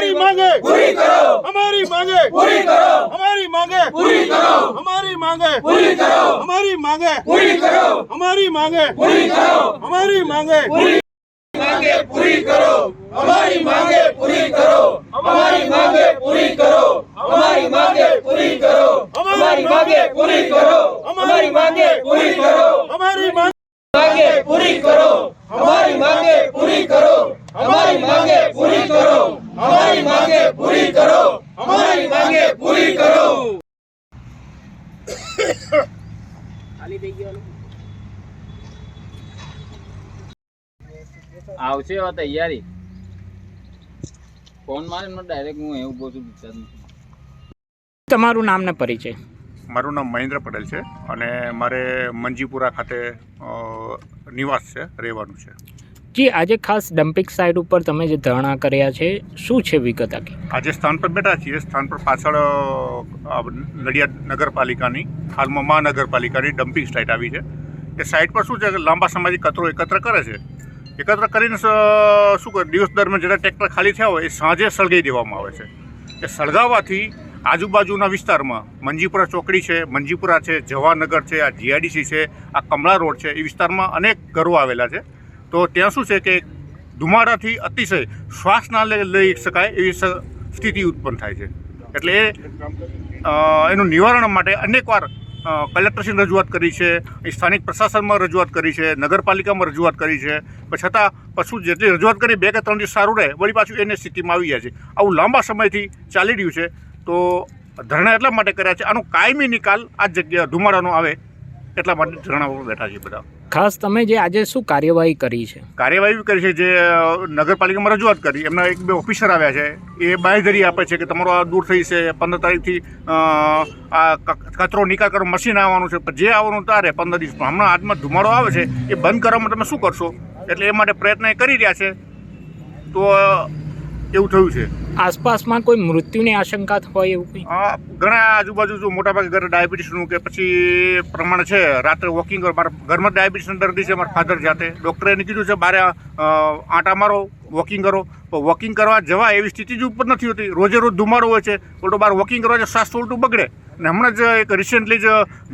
અમારી માંગે પૂરી કરો અમારી માંગે પૂરી કરો અમારી માંગે પૂરી કરો અમારી માંગે પૂરી કરો અમારી માંગે પૂરી કરો અમારી માંગે પૂરી કરો અમારી માંગે પૂરી માંગે પૂરી કરો અમારી માંગે પૂરી કરો અમારી માંગે પૂરી કરો અમારી માંગે પૂરી કરો અમારી માંગે પૂરી કરો અમારી માંગે પૂરી કરો અમારી માંગે પૂરી કરો અમારી માંગે પૂરી કરો પૂરી કરો. અમારી માંગે પૂરી કરો. ખાલી થઈ ગયો આવશે એવા તૈયારી. ફોન મારે મને ડાયરેક્ટ હું એવું બોલું છું તમારું નામ ને પરિચય. મારું નામ મહેન્દ્ર પટેલ છે અને મારે મંજીપુરા ખાતે નિવાસ છે રહેવાનું છે. જી, આજે ખાસ ડમ્પિંગ સાઇટ ઉપર તમે જે ધરણા કર્યા છે, શું છે વિગત આખી? આજે સ્થાન પર બેઠા છીએ. સ્થાન પર પાછળ નડિયાદ નગરપાલિકાની, હાલમાં મહાનગરપાલિકાની ડમ્પિંગ સાઇટ આવી છે. એ સાઇટ પર શું છે લાંબા સમયથી કચરો એકત્ર કરે છે. એકત્ર કરીને શું કરે, દિવસ દરમિયાન જેટલા ટ્રેક્ટર ખાલી થયા હોય, એ સાંજે સળગાવી દેવામાં આવે છે. એ સળગાવવાથી આજુબાજુના વિસ્તારમાં, મંજીપુરા ચોકડી છે, મંજીપુરા છે જવાનગર છે, આ જીઆઈડીસી છે, આ કમળા રોડ છે, એ વિસ્તારમાં અનેક ઘરો આવેલા છે. તો ત્યાં શું છે કે ધુમાડાથી અતિશય શ્વાસ ના લઈ શકાય એવી સ્થિતિ ઉત્પન્ન થાય છે. એટલે એનું નિવારણ માટે અનેકવાર કલેક્ટરશ્રીને રજૂઆત કરી છે સ્થાનિક પ્રશાસનમાં રજૂઆત કરી છે, નગરપાલિકામાં રજૂઆત કરી છે. છતાં પશુ જેટલી રજૂઆત કરી બે કે ત્રણ દિવસ સારું રહે, વળી પાછું એને સ્થિતિમાં આવી જાય છે. આવું લાંબા સમયથી ચાલી રહ્યું છે. તો ધરણા એટલા માટે કર્યા છે, આનો કાયમી નિકાલ આ જગ્યા ધુમાડાનો આવે એટલા માટે ધરણા પર બેઠા છીએ બધા? ખાસ તમે જે આજે શું કાર્યવાહી કરી છે? કાર્યવાહી કરી છે જે નગરપાલિકામાં રજૂઆત કરી. એમના એક બે ઓફિસર આવ્યા છે. એ બાંયધરી આપે છે કે તમારો આ દૂર થઈ છે પંદર તારીખથી આ કચરો નિકાલ કરવા મશીન આવવાનું છે. પણ જે આવવાનું તારે પંદર દિવસ. હમણાં હાથમાં ધુમાડો આવે છે એ બંધ કરવામાં તમે શું કરશો? એટલે એ માટે પ્રયત્ન એ કરી રહ્યા છે. તો એવું થયું છે? આસપાસમાં કોઈ મૃત્યુની આશંકા હોય એવું કંઈ? ઘણા આજુબાજુ જો મોટાભાગે ઘરે ડાયાબિટીસનું કે પછી પ્રમાણ છે રાત્રે વોકિંગ કરો મારા ઘરમાં ડાયાબિટીસના દર્દી છે મારા ફાધર જાતે. ડૉક્ટરે એને કીધું છે બારે આંટા મારો વોકિંગ કરો. તો વોકિંગ કરવા જવા એવી સ્થિતિ જ ઉપર નથી હોતી. રોજે રોજ ધુમાડો હોય છે. ઉલટો બહાર વોકિંગ કરવા જાય સ્વાસ્થ્ય ઉલટું બગડે. અને હમણાં જ એક રિસેન્ટલી જ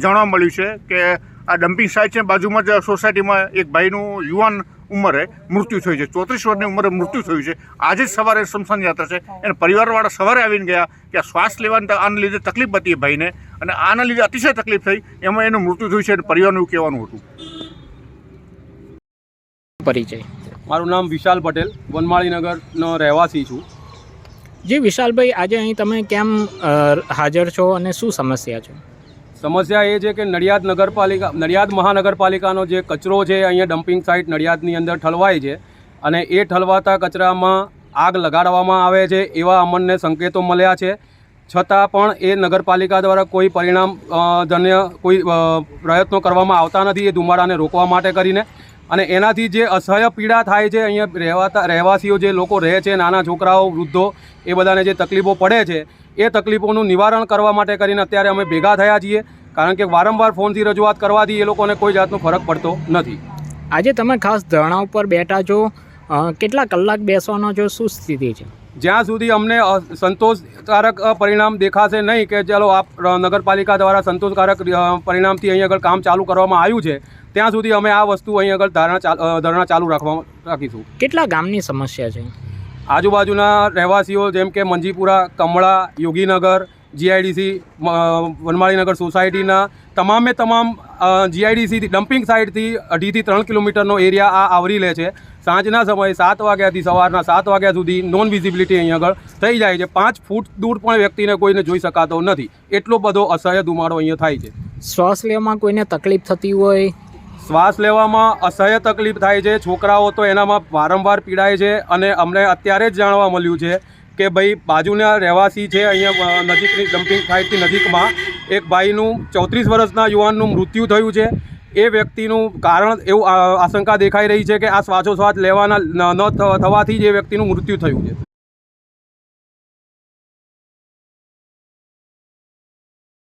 જાણવા મળ્યું છે કે આ ડમ્પિંગ સાઇટ છે બાજુમાં જ સોસાયટીમાં એક ભાઈનું યુવાન ઉંમરે મૃત્યુ થયું છે. ચોત્રીસ વર્ષની ઉંમરે મૃત્યુ થયું છે. આજે જ સવારે સ્મશાન યાત્રા છે. એને પરિવારવાળા સવારે આવીને ગયા કે શ્વાસ લેવાની આના લીધે તકલીફ હતી એ ભાઈને. અને આના લીધે અતિશય તકલીફ થઈ. એમાં એનું મૃત્યુ થયું છે અને પરિવારનું એવું કહેવાનું હતું. પરિચય. મારું નામ વિશાલ પટેલ. વનમાળીનગરનો રહેવાસી છું. જી વિશાલભાઈ આજે અહીં તમે કેમ હાજર છો અને શું સમસ્યા છે? સમસ્યા એ છે કે નડિયાદ નગરપાલિકા નડિયાદ મહાનગરપાલિકાનો જે કચરો છે, અહીંયા ડમ્પિંગ સાઇટ નડિયાદની અંદર ઠલવાય છે અને એ ઠલવાતા કચરામાં આગ લગાડવામાં આવે છે એવા અમને સંકેતો મળ્યા છે. છતાં પણ એ નગરપાલિકા દ્વારા કોઈ પરિણામ ધન્ય કોઈ પ્રયત્નો કરવામાં આવતા નથી એ ધુમાડાને રોકવા માટે કરીને. અને એનાથી જે અસહ્ય પીડા થાય છે, અહીંયા રહેવાતા રહેવાસીઓ જે લોકો રહે છે, નાના છોકરાઓ, વૃદ્ધો, એ બધાને જે તકલીફો પડે છે એ તકલીફોનું નિવારણ કરવા માટે કરીને અત્યારે અમે ભેગા થયા છીએ. કારણ કે વારંવાર ફોનથી રજૂઆત કરવાથી એ લોકોને કોઈ જાતનો ફરક પડતો નથી. આજે તમે ખાસ ધરણા ઉપર બેઠા છો. કેટલા કલાક બેસવાનો છો? શું સ્થિતિ છે? જ્યાં સુધી અમને સંતોષકારક પરિણામ દેખાશે નહીં કે ચાલો આ નગરપાલિકા દ્વારા સંતોષકારક પરિણામથી અહીં આગળ કામ ચાલુ કરવામાં આવ્યું છે ત્યાં સુધી અમે આ વસ્તુ અહીં આગળ ધારણા ધરણા ચાલુ રાખવા રાખીશું. કેટલા ગામની સમસ્યા છે? આજુબાજુના રહેવાસીઓ જેમ કે મંજીપુરા, કમળા, યોગીનગર જીઆઈડીસી વનમાળીનગર સોસાયટીના તમામે તમામ જીઆઈડીસી ડમ્પિંગ સાઇટથી અઢીથી ત્રણ કિલોમીટરનો એરિયા આ આવરી લે છે. સાંજના સમયે સાત વાગ્યાથી સવારના સાત વાગ્યા સુધી નોન વિઝિબિલિટી અહીં આગળ થઈ જાય છે. પાંચ ફૂટ દૂર પણ વ્યક્તિને કોઈને જોઈ શકાતો નથી. એટલો બધો અસહ્ય ધુમાડો અહીંયા થાય છે. શ્વાસ લેવામાં કોઈને તકલીફ થતી હોય શ્વાસ લેવામાં અસહ્ય તકલીફ થાય છે. છોકરાઓ તો એનામાં વારંવાર પીડાય છે અને અમને અત્યારે જ જાણવા મળ્યું છે કે ભાઈ બાજુના રહેવાસી છે, અહીંયા નજીકની ડમ્પિંગ સાઇટની નજીકમાં એક ભાઈનું ચોત્રીસ વર્ષના યુવાનનું મૃત્યુ થયું છે. એ વ્યક્તિનું કારણ એવું આશંકા દેખાઈ રહી છે કે આ શ્વાસોશ્વાસ લેવાના ન થવાથી જ એ વ્યક્તિનું મૃત્યુ થયું છે.